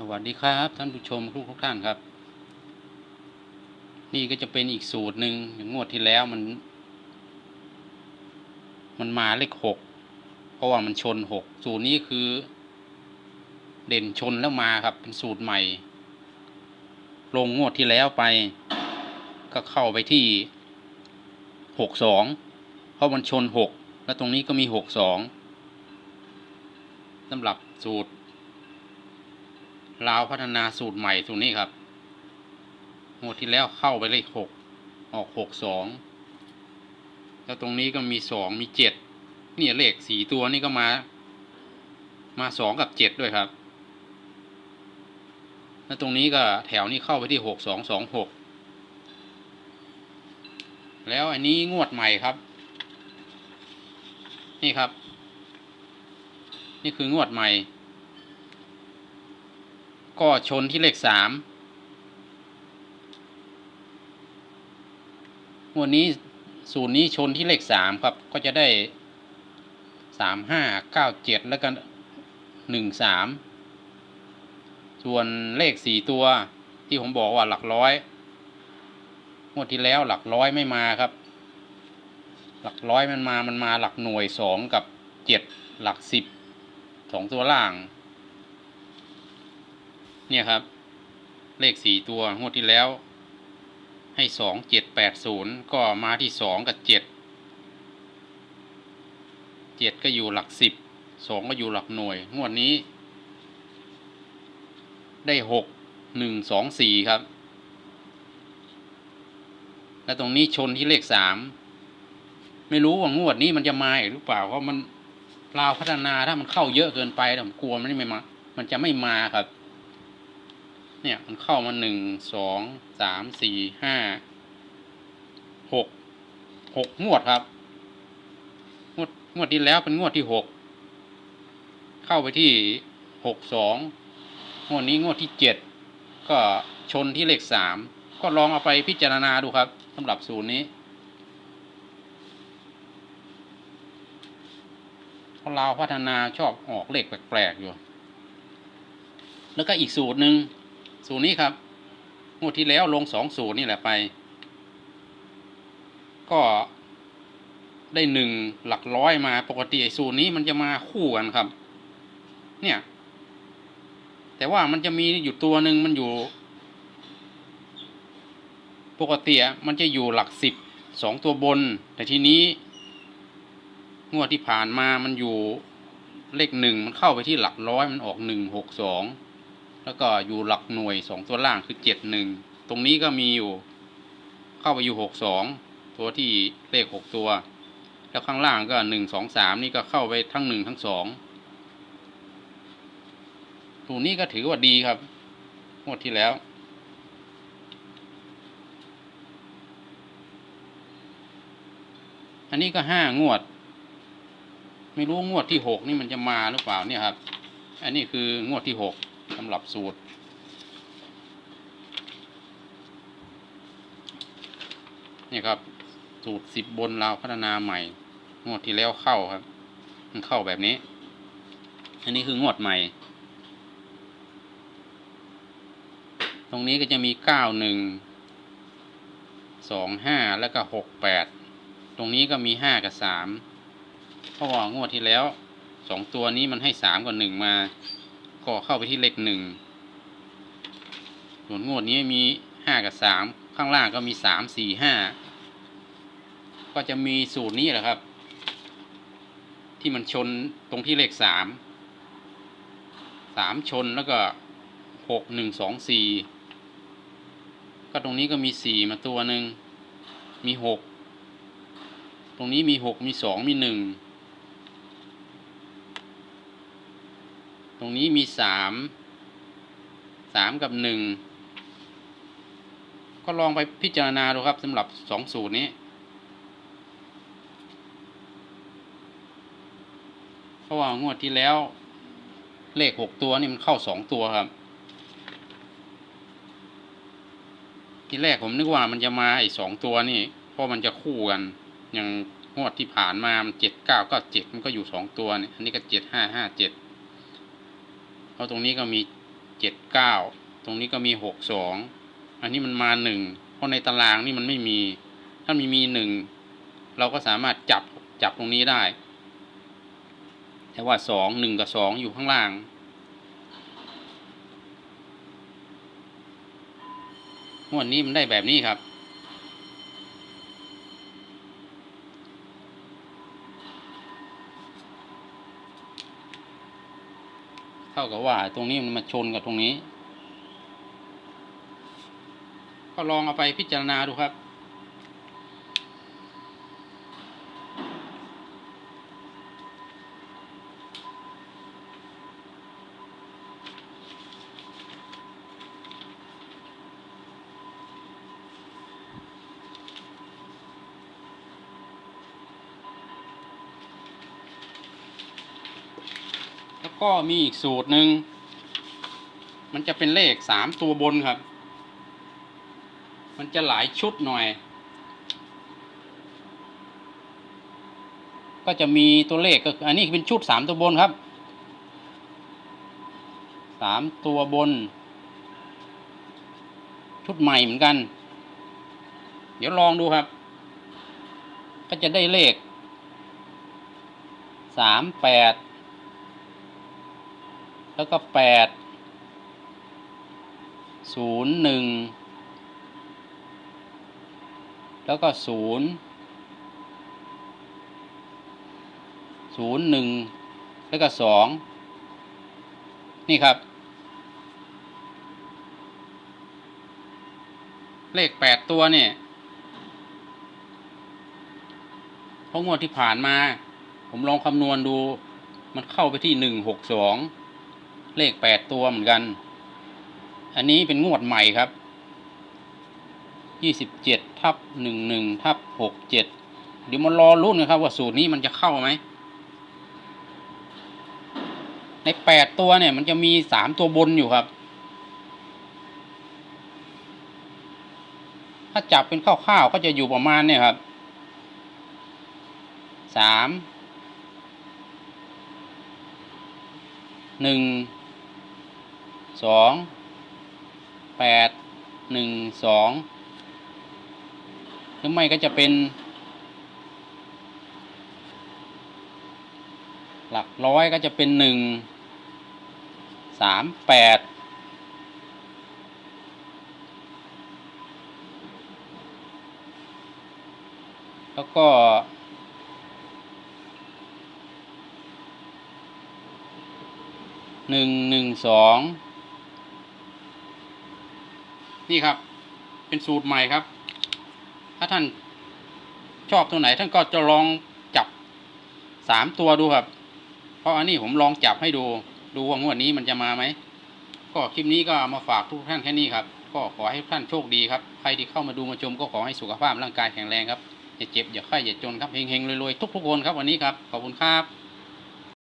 สวัสดีครับ ท่านผู้ชมทุกทุกท่านครับ นี่ก็จะเป็นอีกสูตรหนึ่งอย่างงวดที่แล้วมัน มันมาเลขหกเพราะว่ามันชนหกสูตรนี้คือ เด่นชนแล้วมาครับ เป็นสูตรใหม่ ลงงวดที่แล้วไป ก็เข้าไปที่หกสองเพราะมันชนหกแล้วตรงนี้ก็มีหกสองสำหรับสูตร ลาวพัฒนาสูตรใหม่ตรงนี้ครับงวดที่แล้วเข้าไปเลขหกออกหกสองแล้วตรงนี้ก็มีสองมีเจ็ดนี่เลขสี่ตัวนี่ก็มา มาสองกับเจ็ดด้วยครับ แล้วตรงนี้ก็แถวนี้เข้าไปที่หกสองสองหกแล้วอันนี้งวดใหม่ครับ นี่ครับ นี่คืองวดใหม่ ก็ชนที่เลขสามวันนี้สูตรนี้ชนที่เลขสามครับ ก็จะได้สามห้าเก้าเจ็ดแล้วก็หนึ่งสามส่วนเลขสี่ตัวที่ผมบอกว่าหลักร้อยงวดที่แล้วหลักร้อยไม่มาครับ หลักร้อยมันมามันมาหลักหน่วยสองกับเจ็ดหลักสิบสองตัวล่าง เนี่ยครับ เลขสี่ตัวงวดที่แล้ว ให้สองเจ็ดแปดศูนย์ก็มาที่สองกับเจ็ดเจ็ดก็อยู่หลักสิบสองก็อยู่หลักหน่วย งวดนี้ ได้หกหนึ่งสองสี่ครับ แล้วตรงนี้ชนที่เลขสามไม่รู้ว่างวดนี้มันจะมาหรือเปล่าเพราะมันลาวพัฒนาถ้ามันเข้าเยอะเกินไปผมกลัวมันไม่มา มันจะไม่มาครับ เนี่ยมันเข้ามาหนึ่งสองสามสี่ห้าหกหกงวดครับ งวดงวดที่แล้วเป็นงวดที่หกเข้าไปที่หกสองงวดนี้งวดที่เจ็ดก็ชนที่เลขสามก็ลองเอาไปพิจารณาดูครับสำหรับสูตรนี้เราะเราพัฒนาชอบออกเลขแปลกๆอยู่ แล้วก็อีกสูตรหนึ่ง สูตรนี้ครับงวดที่แล้วลงสองสูตรนี่แหละไป ก็ได้หนึ่งหลักร้อยมาปกติไอ้สูตรนี้มันจะมาคู่กันครับ เนี่ย แต่ว่ามันจะมีอยู่ตัวหนึ่งมันอยู่ ปกติมันจะอยู่หลักสิบสองตัวบน แต่ทีนี้ งวดที่ผ่านมามันอยู่เลขหนึ่งมันเข้าไปที่หลักร้อยมันออกหนึ่งหกสอง แล้วก็อยู่หลักหน่วยสองตัวล่างคือเจ็ดหนึ่งตรงนี้ก็มีอยู่ เข้าไปอยู่หกสองตัวที่เลขหกตัว แล้วข้างล่างก็หนึ่งสองสามนี่ก็เข้าไปทั้งหนึ่งทั้งสองตัวนี้ก็ถือว่าดีครับงวดที่แล้วอันนี้ก็ห้างวด ไม่รู้งวดที่หกนี่มันจะมาหรือเปล่าเนี่ยครับ อันนี้คืองวดที่หก สำหรับสูตร นี่ครับ สูตรสิบบนเราวพัฒนาใหม่งวดที่แล้วเข้าครับ มันเข้าแบบนี้ อันนี้คืองวดใหม่ ตรงนี้ก็จะมีเก้าหนึ่งสองห้าแล้วก็หกแปดตรงนี้ก็มีห้ากับสามเพราะว่างวดที่แล้วสองตัวนี้มันให้สามกับหนึ่งมา ก็เข้าไปที่เลขหนึ่งส่วนงวดนี้มีห้ากับสามข้างล่างก็มีสามสี่ห้าก็จะมีสูตรนี้แหละครับ ที่มันชนตรงที่เลขสามสามชนแล้วก็หกหนึ่งสองสี่ก็ตรงนี้ก็มีสี่มาตัวหนึ่งมีหกตรงนี้มีหกมีสองมีหนึ่ง ตรงนี้มีสามสามกับหนึ่งก็ลองไปพิจารณาดูครับสำหรับสองสูตรนี้ เพราะว่างวดที่แล้ว เลขหกตัวนี่มันเข้าสองตัวครับ ทีแรกผมนึกว่ามันจะมาไอ้สองตัวนี่ เพราะมันจะคู่กัน อย่างงวดที่ผ่านมามันเจ็ดเก้าก็เจ็ดมันก็อยู่สองตัวนี่อันนี้ก็เจ็ดห้าห้าเจ็ด เพราะตรงนี้ก็มีเจ็ดเก้าตรงนี้ก็มีหกสองอันนี้มันมาหนึ่งเพราะในตารางนี่มันไม่มี ถ้ามีมีหนึ่งเราก็สามารถจับจับตรงนี้ได้ แต่ว่าสองหนึ่งกับสองอยู่ข้างล่างงวดนี้มันได้แบบนี้ครับ ท่ากับว่า ตรงนี้มันมาชนกับตรงนี้ ก็ลองเอาไปพิจารณาดูครับ ก็มีอีกสูตรหนึ่ง มันจะเป็นเลขสามตัวบนครับ มันจะหลายชุดหน่อย ก็จะมีตัวเลขก็คืออันนี้เป็นชุดสามตัวบนครับสามตัวบน ชุดใหม่เหมือนกัน เดี๋ยวลองดูครับ ก็จะได้เลขสามแปด แล้วก็แปดศูนย์หนึ่งแล้วก็ศูนย์ศูนย์หนึ่งแล้วก็สองนี่ครับ เลขแปดตัวเนี่ยเพราะงวดที่ผ่านมา ผมลองคำนวณดู มันเข้าไปที่หนึ่งหกสอง เลขแปดตัวเหมือนกัน อันนี้เป็นงวดใหม่ครับยี่สิบเจ็ดทับหนึ่งหนึ่งทับหกเจ็ดเดี๋ยวมารอรุ่นนะครับ ว่าสูตรนี้มันจะเข้าไหม ในแปดตัวเนี่ย มันจะมีสามตัวบนอยู่ครับ ถ้าจับเป็นข้าวๆก็จะอยู่ประมาณเนี่ยครับสามหนึ่ง สองแปดหนึ่งสองหรือไม่ก็จะเป็น หลักร้อยก็จะเป็นหนึ่งสามแปดแล้วก็ หนึ่งหนึ่งสอง นี่ครับ เป็นสูตรใหม่ครับ ถ้าท่านชอบตัวไหน ท่านก็จะลองจับสามตัวดูครับ เพราะอันนี้ผมลองจับให้ดู ดูว่างวดนี้มันจะมาไหม ก็คลิปนี้ก็มาฝากทุกท่านแค่นี้ครับ ก็ขอให้ท่านโชคดีครับ ใครที่เข้ามาดูมาชมก็ขอให้สุขภาพร่างกายแข็งแรงครับ อย่าเจ็บอย่าไข้อย่าจนครับเฮงๆรวยๆทุกๆคนครับวันนี้ครับ ขอบคุณครับ